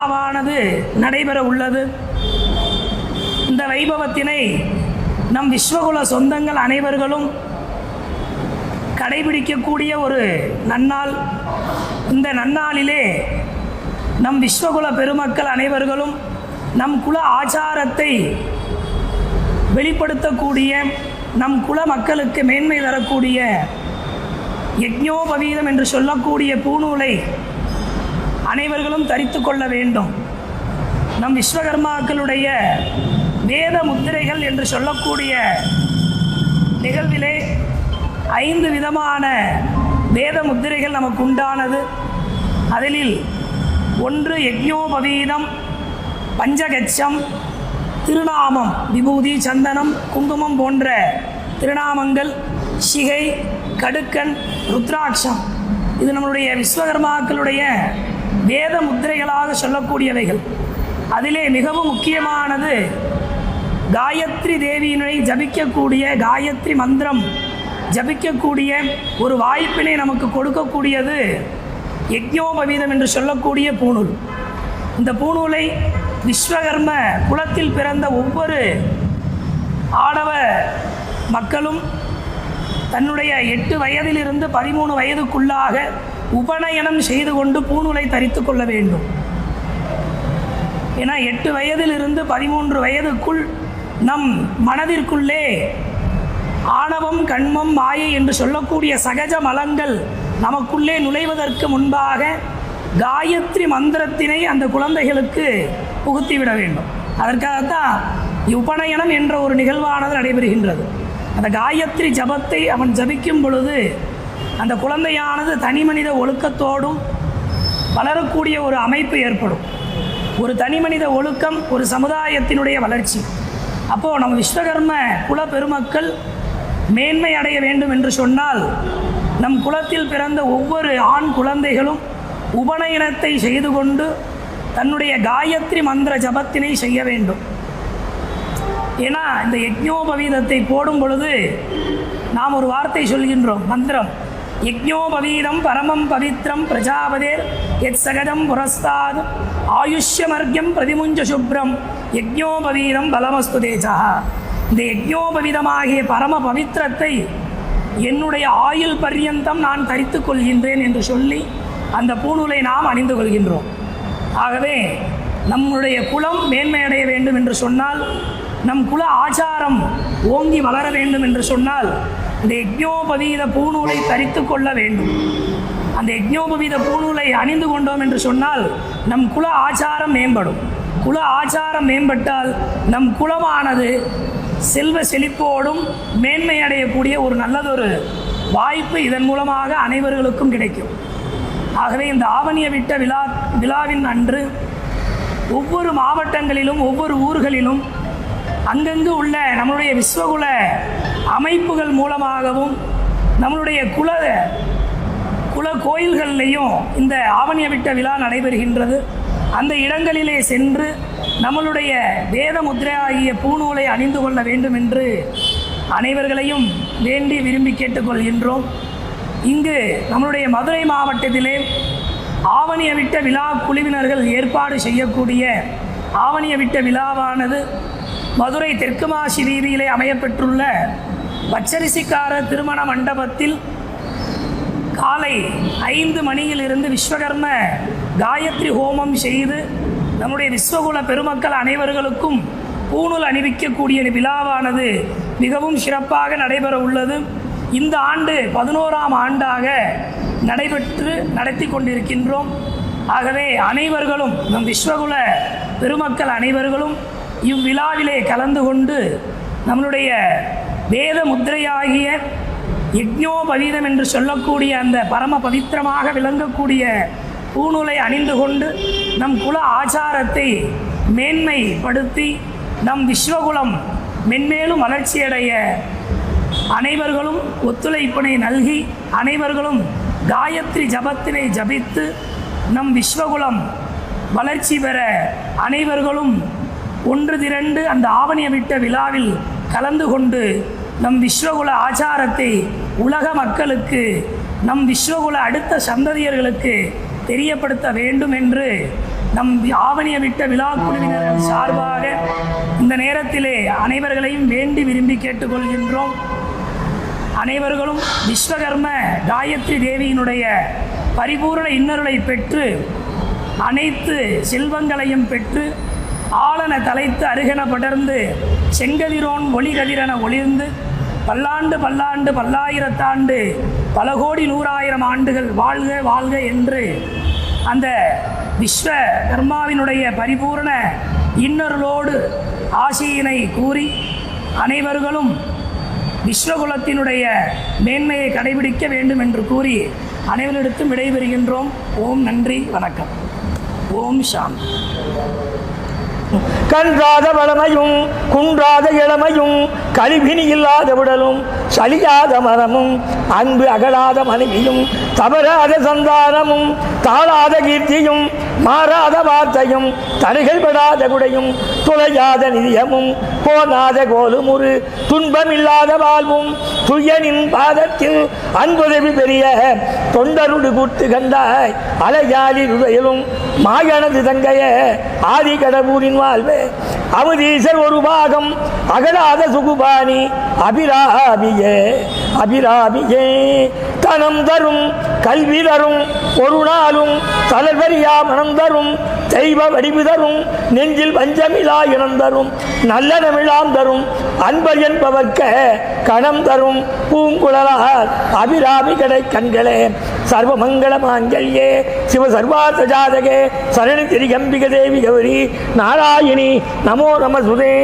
விழாவானது நடைபெற உள்ளது. இந்த வைபவத்தினை நம் விஸ்வகுல சொந்தங்கள் அனைவர்களும் கடைபிடிக்கக்கூடிய ஒரு நன்னாள். இந்த நன்னாளிலே நம் விஸ்வகுல பெருமக்கள் அனைவர்களும் நம் குல ஆச்சாரத்தை வெளிப்படுத்தக்கூடிய நம் குல மக்களுக்கு மேன்மை தரக்கூடிய யக்ஞோபவீதம் என்று சொல்லக்கூடிய பூநூலை அனைவர்களும் தரித்து கொள்ள வேண்டும். நம் விஸ்வகர்மாக்களுடைய வேத முத்திரைகள் என்று சொல்லக்கூடிய நிகழ்விலே ஐந்து விதமான வேத முத்திரைகள் நமக்கு உண்டானது அதில் ஒன்று யக்ஞோபவீதம் பஞ்சகச்சம் திருநாமம் விபூதி சந்தனம் குங்குமம் போன்ற திருநாமங்கள் சிகை கடுக்கன் ருத்ராட்சம். இது நம்மளுடைய விஸ்வகர்மாக்களுடைய வேத முத்திரைகளாக சொல்லக்கூடியவைகள். அதிலே மிகவும் முக்கியமானது காயத்ரி தேவியினை ஜபிக்கக்கூடிய காயத்ரி மந்திரம். ஜபிக்கக்கூடிய ஒரு வாய்ப்பினை நமக்கு கொடுக்கக்கூடியது யக்ஞோபவீதம் என்று சொல்லக்கூடிய பூணூல். இந்த பூணூலை விஸ்வகர்ம குலத்தில் பிறந்த ஒவ்வொரு ஆடவ மக்களும் தன்னுடைய எட்டு வயதிலிருந்து பதிமூணு வயதுக்குள்ளாக உபநயனம் செய்து கொண்டு பூணூலை தரித்து கொள்ள வேண்டும். ஏன்னா எட்டு வயதிலிருந்து பதிமூன்று வயதுக்குள் நம் மனதிற்குள்ளே ஆணவம் கண்மம் மாயை என்று சொல்லக்கூடிய சகஜ மலங்கள் நமக்குள்ளே நுழைவதற்கு முன்பாக காயத்ரி மந்திரத்தினை அந்த குழந்தைகளுக்கு புகுத்திவிட வேண்டும். அதற்காகத்தான் உபநயனம் என்ற ஒரு நிகழ்வானது நடைபெறுகின்றது. அந்த காயத்ரி ஜபத்தை அவன் ஜபிக்கும் பொழுது அந்த குழந்தையானது தனிமனித ஒழுக்கத்தோடும் வளரக்கூடிய ஒரு அமைப்பு ஏற்படும். ஒரு தனிமனித ஒழுக்கம் ஒரு சமுதாயத்தினுடைய வளர்ச்சி. அப்போது நம்ம விஸ்வகர்ம குல பெருமக்கள் மேன்மை அடைய வேண்டும் என்று சொன்னால் நம் குலத்தில் பிறந்த ஒவ்வொரு ஆண் குழந்தைகளும் உபநயனத்தை செய்து கொண்டு தன்னுடைய காயத்ரி மந்திர ஜபத்தினை செய்ய வேண்டும். ஏன்னா இந்த யஜ்ஞோபவீதத்தை போடும் பொழுது நாம் ஒரு வார்த்தை சொல்கின்றோம் மந்திரம். யஜ்ஞோபவீதம் பரமம் பவித்ரம் பிரஜாபதேர் எத் சகதம் புரஸ்தாத் ஆயுஷ்யமர்க்கியம் பிரதிமுஞ்ச சுப்ரம் யஜ்ஞோபவீதம் பலமஸ்து தேஜா இந்த யஜ்ஞோபவீதமாகிய பரம பவித்திரத்தை என்னுடைய ஆயுள் பர்யந்தம் நான் தரித்து கொள்கின்றேன் என்று சொல்லி அந்த பூணூலை நாம் அணிந்து கொள்கின்றோம். ஆகவே நம்முடைய குலம் மேன்மையடைய வேண்டும் என்று சொன்னால் நம் குல ஆச்சாரம் ஓங்கி வளர வேண்டும் என்று சொன்னால் இந்த யஜ்ஞோபவீத பூநூலை தரித்து கொள்ள வேண்டும். அந்த யஜ்ஞோபவீத பூநூலை அணிந்து கொண்டோம் என்று சொன்னால் நம் குல ஆச்சாரம் மேம்படும். குல ஆச்சாரம் மேம்பட்டால் நம் குலமானது செல்வ செழிப்போடும் மேன்மை அடையக்கூடிய ஒரு நல்லதொரு வாய்ப்பு இதன் மூலமாக அனைவர்களுக்கும் கிடைக்கும். ஆகவே இந்த ஆவணிய விட்ட விழா விழாவின் அன்று ஒவ்வொரு மாவட்டங்களிலும் ஒவ்வொரு ஊர்களிலும் அங்கங்கு உள்ள நம்மளுடைய விஸ்வகுல அமைப்புகள் மூலமாகவும் நம்மளுடைய குல குல கோயில்கள்லேயும் இந்த ஆவணிய விட்ட விழா நடைபெறுகின்றது. அந்த இடங்களிலே சென்று நம்மளுடைய வேத முத்திரையாகிய பூநூலை அணிந்து கொள்ள வேண்டும் என்று அனைவர்களையும் வேண்டி விரும்பி கேட்டுக்கொள்கின்றோம். இங்கு நம்மளுடைய மதுரை மாவட்டத்திலே ஆவணிய விட்ட விழா குழுவினர்கள் ஏற்பாடு செய்யக்கூடிய ஆவணிய விட்ட விழாவானது மதுரை தெற்கு மாசி வீதியிலே அமையப்பெற்றுள்ள பச்சரிசிக்கார திருமண மண்டபத்தில் காலை ஐந்து மணியிலிருந்து விஸ்வகர்ம காயத்ரி ஹோமம் செய்து நம்முடைய விஸ்வகுல பெருமக்கள் அனைவர்களுக்கும் பூணூல் அணிவிக்கக்கூடிய விழாவானது மிகவும் சிறப்பாக நடைபெற உள்ளது இந்த ஆண்டு பதினோராம் ஆண்டாக நடைபெற்று நடத்தி கொண்டிருக்கின்றோம். ஆகவே அனைவர்களும் நம் விஸ்வகுல பெருமக்கள் அனைவர்களும் இவ்விழாவிலே கலந்து கொண்டு நம்மளுடைய வேத முத்திரையாகிய யஜ்ஞோபவீதம் என்று சொல்லக்கூடிய அந்த பரம பவித்திரமாக விளங்கக்கூடிய பூநூலை அணிந்து கொண்டு நம் குல ஆச்சாரத்தை மேன்மைப்படுத்தி நம் விஸ்வகுலம் மென்மேலும் வளர்ச்சியடைய அனைவர்களும் ஒத்துழைப்பினை நல்கி அனைவர்களும் காயத்ரி ஜபத்தினை ஜபித்து நம் விஸ்வகுலம் வளர்ச்சி பெற அனைவர்களும் ஒன்று திரண்டு அந்த ஆவணிய விட்ட விழாவில் கலந்து கொண்டு நம் விஸ்வகுல ஆச்சாரத்தை உலக மக்களுக்கு நம் விஸ்வகுல அடுத்த சந்ததியர்களுக்கு தெரியப்படுத்த வேண்டும் என்று நம் ஆவணிய விட்ட விழா குழுவினர்கள் சார்பாக இந்த நேரத்திலே அனைவர்களையும் வேண்டி விரும்பி கேட்டுக்கொள்கின்றோம். அனைவர்களும் விஸ்வகர்ம காயத்ரி தேவியினுடைய பரிபூரண இன்னருளை பெற்று அனைத்து செல்வங்களையும் பெற்று ஆளன தலைத்து அருகென படர்ந்து செங்கதிரோன் ஒளி கதிரென ஒளிர்ந்து பல்லாண்டு பல்லாண்டு பல்லாயிரத்தாண்டு பல கோடி நூறாயிரம் ஆண்டுகள் வாழ்க வாழ்க என்று அந்த விஸ்வ கர்மாவினுடைய பரிபூரண இன்னருளோடு ஆசியினை கூறி அனைவர்களும் விஸ்வகுலத்தினுடைய மேன்மையை கடைபிடிக்க வேண்டும் என்று கூறி அனைவரிடத்தும் விடைபெறுகின்றோம். ஓம் நன்றி வணக்கம். ஓம் சாந்தி. கன்றாத வளமையும் குன்றாத இளமையும் கழிவினி இல்லாத உடலும் சலியாத மரமும் அன்பு அகலாத மனைவியும் தவறாத சந்தானமும் தாழாத கீர்த்தியும் மாறாத வார்த்தையும் தடைகள் படாத குடையும் துளையாத நிதியமும் போனாத கோலுமுறு துன்பமில்லாத வாழ்வும் துயனின் பாதத்தில் அன்புதவி பெரிய தொண்டருடு கூட்டு கண்டாய் அலையாளி உதயலும் மாயனது தங்கைய ஆதி கடவுரின் வாழ்வே. அவதீசர் ஒரு பாகம் அகலாத சுகுபாணி அபிராமியே அபிராமியே தனம் தரும் கல்வி தரும் ஒரு நாளும் தளர்வரியா மனம் தரும் தெய்வ வடிவு தரும் நெஞ்சில் வஞ்சமிலா இனம் தரும் நல்லனமிழாம் தரும் அன்பர் என்பவர்க்க கணம் தரும் பூங்குழலார் அபிராமி கடை கண்களே சர்வமங்கள மாங்கல்யே சிவ சர்வார்த்த ஜாதகே சரணி திரிகம்பிக தேவி கௌரி நாராயணி நமோ நம சுதே.